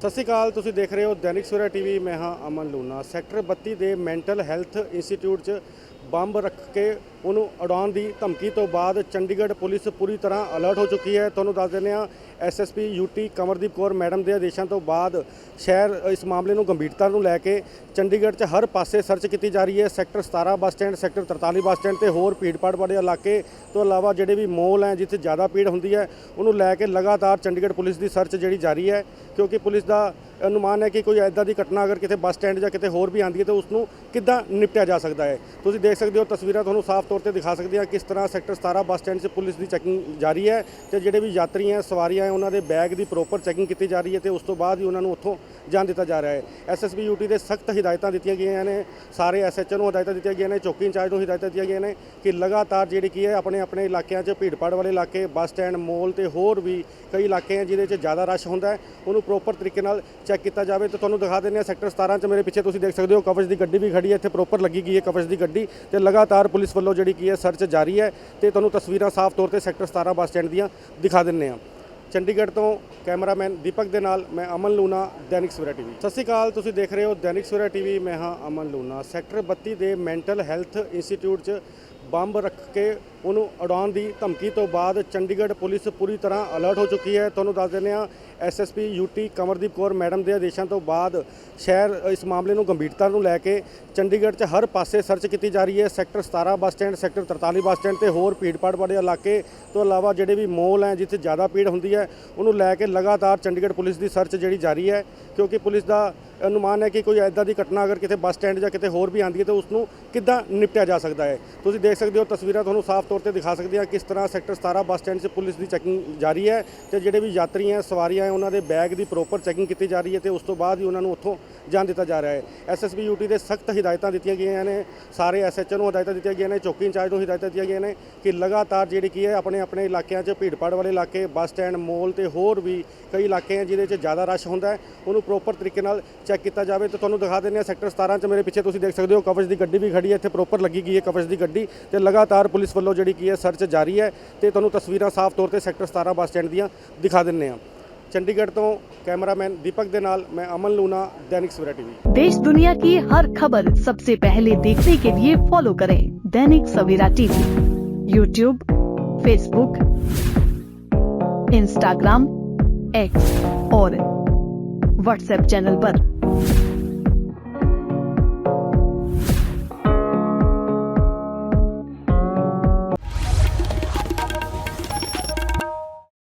ਸਤਿ ਸ਼੍ਰੀ ਅਕਾਲ, ਤੁਸੀਂ ਦੇਖ ਰਹੇ ਹੋ ਦੈਨਿਕ ਸਵੇਰਾ ਟੀਵੀ, ਮੈਂ ਹਾਂ ਅਮਨ ਲੂਨਾ ਸੈਕਟਰ 32 ਦੇ ਮੈਂਟਲ ਹੈਲਥ ਇੰਸਟੀਚਿਊਟ 'ਚ ਬੰਬ ਰੱਖ ਕੇ ਉਹਨੂੰ ਉਡਾਉਣ ਦੀ ਧਮਕੀ ਤੋਂ ਬਾਅਦ ਚੰਡੀਗੜ੍ਹ ਪੁਲਿਸ ਪੂਰੀ ਤਰ੍ਹਾਂ ਅਲਰਟ ਹੋ ਚੁੱਕੀ ਹੈ। ਤੁਹਾਨੂੰ ਦੱਸ ਦਿੰਦੇ ਹਾਂ SSP UT Kamardeep Kaur madam ਦੇ ਆਦੇਸ਼ਾਂ ਤੋਂ ਬਾਅਦ ਸ਼ਹਿਰ ਇਸ ਮਾਮਲੇ ਨੂੰ ਗੰਭੀਰਤਾ ਨੂੰ ਲੈ ਕੇ ਚੰਡੀਗੜ੍ਹ 'ਚ ਹਰ ਪਾਸੇ ਸਰਚ ਕੀਤੀ ਜਾ ਰਹੀ ਹੈ। Sector 17 bus stand, sector 43 bus stand ਤੇ ਹੋਰ ਭੀੜਪਾੜ ਵਾਲੇ ਇਲਾਕੇ ਤੋਂ ਇਲਾਵਾ ਜਿਹੜੇ ਵੀ ਮੋਲ ਹੈ ਜਿੱਥੇ ਜ਼ਿਆਦਾ ਭੀੜ ਹੁੰਦੀ ਹੈ, ਉਹਨੂੰ ਲੈ ਕੇ ਲਗਾਤਾਰ ਚੰਡੀਗੜ੍ਹ ਪੁਲਿਸ ਦੀ ਸਰਚ ਜਿਹੜੀ ਜਾਰੀ ਹੈ, ਕਿਉਂਕਿ ਪੁਲਿਸ ਦਾ ਅਨੁਮਾਨ ਹੈ ਕਿ ਕੋਈ ਐਦਾਂ ਦੀ ਘਟਨਾ ਅਗਰ ਕਿਤੇ ਬੱਸ ਸਟੈਂਡ ਜਾਂ ਕਿਤੇ ਹੋਰ ਵੀ ਆਉਂਦੀ ਹੈ ਤਾਂ ਉਸ ਨੂੰ ਕਿੱਦਾਂ ਨਿਪਟਿਆ ਜਾ ਸਕਦਾ ਹੈ? ਤੁਸੀਂ ਦੇਖ ਸਕਦੇ ਹੋ, ਤਸਵੀਰਾਂ ਤੁਹਾਨੂੰ ਸਾਫ਼ ਤੌਰ ਤੇ ਦਿਖਾ ਸਕਦੀ ਹਾਂ ਕਿਸ ਤਰ੍ਹਾਂ ਸੈਕਟਰ 17 ਬੱਸ ਸਟੈਂਡ 'ਚ ਪੁਲਿਸ ਦੀ ਚੈਕਿੰਗ ਜਾਰੀ ਹੈ ਤੇ ਜਿਹੜੇ ਵੀ ਯਾਤਰੀ ਹੈ, ਸਵਾਰੀਆਂ ਉਹਨਾਂ ਦੇ ਬੈਗ ਦੀ ਪ੍ਰੋਪਰ ਚੈਕਿੰਗ ਕੀਤੀ ਜਾ ਰਹੀ ਹੈ ਤੇ ਉਸ ਤੋਂ ਬਾਅਦ ਹੀ ਉਹਨਾਂ ਨੂੰ ਉੱਥੋਂ ਜਾਣ ਦਿੱਤਾ ਜਾ ਰਿਹਾ ਹੈ। ਐਸਐਸਬੀ ਯੂਟੀ ਦੇ ਸਖਤ ਹਦਾਇਤਾਂ ਦਿੱਤੀਆਂ ਗਈਆਂ ਨੇ। ਸਾਰੇ ਐਸਐਚਓ ਨੂੰ ਹਦਾਇਤਾਂ ਦਿੱਤੀਆਂ ਗਈਆਂ ਨੇ, ਚੌਕੀ ਇੰਚਾਰਜ ਨੂੰ ਹਦਾਇਤਾਂ ਦਿੱਤੀਆਂ ਗਈਆਂ ਨੇ ਕਿ ਲਗਾਤਾਰ ਜਿਹੜੀ ਕੀ ਹੈ, ਆਪਣੇ ਆਪਣੇ ਇਲਾਕਿਆਂ 'ਚ ਭੀੜਪਾੜ ਵਾਲੇ ਇਲਾਕੇ, ਬੱਸ ਸਟੈਂਡ, ਮੋਲ ਤੇ ਹੋਰ ਵੀ ਕਈ ਇਲਾਕੇ ਹੈ ਜਿਹਦੇ 'ਚ ਜ਼ਿਆਦਾ ਰਸ਼ ਹੁੰਦਾ ਹੈ। ਉਹਨੂੰ ਪ੍ਰੋਪਰ ਤਰੀਕੇ ਨਾਲ ਚੈੱਕ ਕੀਤਾ ਜਾਵੇ ਤੇ ਤੁਹਾਨੂੰ ਦਿਖਾ ਦਿੰਦੇ ਹਾਂ ਸੈਕਟਰ 17 'ਚ ਮੇਰੇ ਪਿੱਛੇ ਤੁਸੀਂ ਦੇਖ ਸਕਦੇ ਹੋ ਕਵਚ ਦੀ ਗੱਡੀ ਵੀ ਖੜੀ ਹੈ, ਇੱਥੇ ਪ੍ਰੋਪਰ ਲੱਗੀ ਗਈ ਹੈ ਕਵਚ ਦੀ ਗੱਡੀ ਤੇ ਲਗਾਤਾਰ ਪੁਲਿਸ ਵੱਲੋਂ ਜਿਹੜੀ ਕੀ ਹੈ ਸਰਚ ਜਾਰੀ ਹੈ ਤੇ ਤੁਹਾਨੂੰ ਤਸਵੀਰਾਂ ਸਾਫ਼ ਤੌਰ ਤੇ ਸੈਕਟਰ 17 ਬੱਸ ਸਟੈਂਡ ਦੀਆਂ ਦਿਖਾ ਦਿੰਦੇ ਹਾਂ। ਚੰਡੀਗੜ੍ਹ ਤੋਂ ਕੈਮਰਾਮੈਨ ਦੀਪਕ ਦੇ ਨਾਲ ਮੈਂ ਅਮਨ ਲੂਨਾ ਦੈਨਿਕ ਸਵੇਰਾ ਟੀਵੀ। ਸਤਿ ਸ਼੍ਰੀ ਅਕਾਲ, ਤੁਸੀਂ ਦੇਖ ਰਹੇ ਹੋ ਦੈਨਿਕ ਸਵੇਰਾ ਟੀਵੀ, ਮੈਂ ਹਾਂ ਅਮਨ ਲੂਨਾ ਸੈਕਟਰ 32 ਦੇ ਮੈਂਟਲ ਹੈਲਥ ਇੰਸਟੀਚਿਊਟ 'ਚ ਬੰਬ ਰੱਖ ਕੇ ਉਹਨੂੰ ਉਡਾਉਣ ਦੀ ਧਮਕੀ ਤੋਂ ਬਾਅਦ ਚੰਡੀਗੜ੍ਹ ਪੁਲਿਸ ਪੂਰੀ ਤਰ੍ਹਾਂ ਅਲਰਟ ਹੋ ਚੁੱਕੀ ਹੈ। ਤੁਹਾਨੂੰ ਦੱਸ ਦਿੰਦੇ ਹਾਂ SSP UT Kamardeep Kaur madam ਦੇ ਆਦੇਸ਼ਾਂ ਤੋਂ ਬਾਅਦ ਸ਼ਹਿਰ ਇਸ ਮਾਮਲੇ ਨੂੰ ਗੰਭੀਰਤਾ ਨੂੰ ਲੈ ਕੇ ਚੰਡੀਗੜ੍ਹ 'ਚ ਹਰ ਪਾਸੇ ਸਰਚ ਕੀਤੀ ਜਾ ਰਹੀ ਹੈ। Sector 17 bus stand, sector 43 bus stand ਤੇ ਹੋਰ ਭੀੜਪਾੜ ਵਾਲੇ ਇਲਾਕੇ ਤੋਂ ਇਲਾਵਾ ਜਿਹੜੇ ਵੀ ਮੋਲ ਹੈ ਜਿੱਥੇ ਜ਼ਿਆਦਾ ਭੀੜ ਹੁੰਦੀ ਹੈ, ਉਹਨੂੰ ਲੈ ਕੇ ਲਗਾਤਾਰ ਚੰਡੀਗੜ੍ਹ ਪੁਲਿਸ ਦੀ ਸਰਚ ਜਿਹੜੀ ਜਾਰੀ ਹੈ। ਕਿਉਂਕਿ ਪੁਲਿਸ ਦਾ ਅਨੁਮਾਨ ਹੈ ਕਿ ਕੋਈ ਐਦਾਂ ਦੀ ਘਟਨਾ ਅਗਰ ਕਿਤੇ ਬੱਸ ਸਟੈਂਡ ਜਾਂ ਕਿਤੇ ਹੋਰ ਵੀ ਆਉਂਦੀ ਹੈ ਤਾਂ ਉਸ ਨੂੰ ਕਿੱਦਾਂ ਨਿਪਟਿਆ ਜਾ ਸਕਦਾ ਹੈ। ਤੁਸੀਂ ਦੇਖ ਸਕਦੇ ਹੋ ਤਸਵੀਰਾਂ, ਤੁਹਾਨੂੰ ਸਾਫ਼ ਤੌਰ ਤੇ ਦਿਖਾ ਸਕਦੇ ਹਾਂ ਕਿਸ ਤਰ੍ਹਾਂ ਸੈਕਟਰ 17 ਬੱਸ ਸਟੈਂਡ 'ਚ ਪੁਲਿਸ ਦੀ ਚੈਕਿੰਗ ਜਾਰੀ ਹੈ ਤੇ ਜਿਹੜੇ ਵੀ ਯਾਤਰੀ ਹੈ, ਸਵਾਰੀਆਂ ਹੈ, ਉਹਨਾਂ ਦੇ ਬੈਗ ਦੀ ਪ੍ਰੋਪਰ ਚੈਕਿੰਗ ਕੀਤੀ ਜਾ ਰਹੀ ਹੈ ਤੇ ਉਸ ਤੋਂ ਬਾਅਦ ਹੀ ਉਹਨਾਂ ਨੂੰ ਉੱਥੋਂ ਜਾਣ ਦਿੱਤਾ ਜਾ ਰਿਹਾ ਹੈ। ਐਸਐਸਬੀ ਯੂਟੀ ਦੇ ਸਖਤ ਹਦਾਇਤਾਂ ਦਿੱਤੀਆਂ ਗਈਆਂ ਨੇ, ਸਾਰੇ ਐਸਐਚਓ ਨੂੰ ਹਦਾਇਤਾਂ ਦਿੱਤੀਆਂ ਗਈਆਂ ਨੇ, ਚੌਕੀ ਇੰਚਾਰਜ ਨੂੰ ਹਦਾਇਤਾਂ ਦਿੱਤੀਆਂ ਗਈਆਂ ਨੇ ਕਿ ਲਗਾਤਾਰ ਜਿਹੜੀ ਕੀ ਹੈ, ਆਪਣੇ ਆਪਣੇ ਇਲਾਕਿਆਂ 'ਚ ਭੀੜਪਾੜ ਵਾਲੇ ਇਲਾਕੇ, ਬੱਸ ਸਟੈਂਡ, ਮੋਲ ਤੇ ਹੋਰ ਵੀ ਕਈ ਇਲਾਕੇ ਹੈ ਜਿਹਦੇ 'ਚ ਜ਼ਿਆਦਾ ਰਸ਼ ਹੁੰਦਾ ਹੈ, ਉਹਨੂੰ ਪ੍ਰੋਪਰ ਤਰੀਕੇ ਨਾਲ ਚੈੱਕ ਕੀਤਾ ਜਾਵੇ ਤੇ ਤੁਹਾਨੂੰ ਦਿਖਾ ਦਿੰਦੇ ਹਾਂ ਸੈਕਟਰ 17 'ਚ ਮੇਰੇ ਪਿੱਛੇ ਤੁਸੀਂ ਦੇਖ ਸਕਦੇ ਹੋ ਕਵਚ ਦੀ ਗੱਡੀ ਵੀ ਖੜੀ ਹੈ, ਇੱਥੇ ਪ੍ਰੋਪਰ ਲੱਗੀ ਗਈ ਹੈ ਕਵਚ ਦੀ ਗੱਡੀ ਤੇ ਲਗਾਤਾਰ ਪੁਲਿਸ ਵੱਲੋਂ ਜਿਹੜੀ ਕੀ ਹੈ ਸਰਚ ਜਾਰੀ ਹੈ ਤੇ ਤੁਹਾਨੂੰ ਤਸਵੀਰਾਂ ਸਾਫ਼ ਤੌਰ ਤੇ ਸੈਕਟਰ 17 ਬੱਸ ਸਟੈਂਡ ਦੀਆਂ ਦਿਖਾ ਦਿੰਦੇ ਹਾਂ ਚੰਡੀਗੜ੍ਹ ਤੋਂ ਕੈਮਰਾਮੈਨ ਦੀਪਕ ਦੇ ਨਾਲ ਮੈਂ ਅਮਨ ਲੂਨਾ ਦੈਨਿਕ ਸਵੇਰਾ ਟੀਵੀ देश दुनिया की हर खबर सबसे पहले देखने के लिए फॉलो करें Dainik Savera TV YouTube Facebook Instagram X और व्हाट्सएप चैनल पर।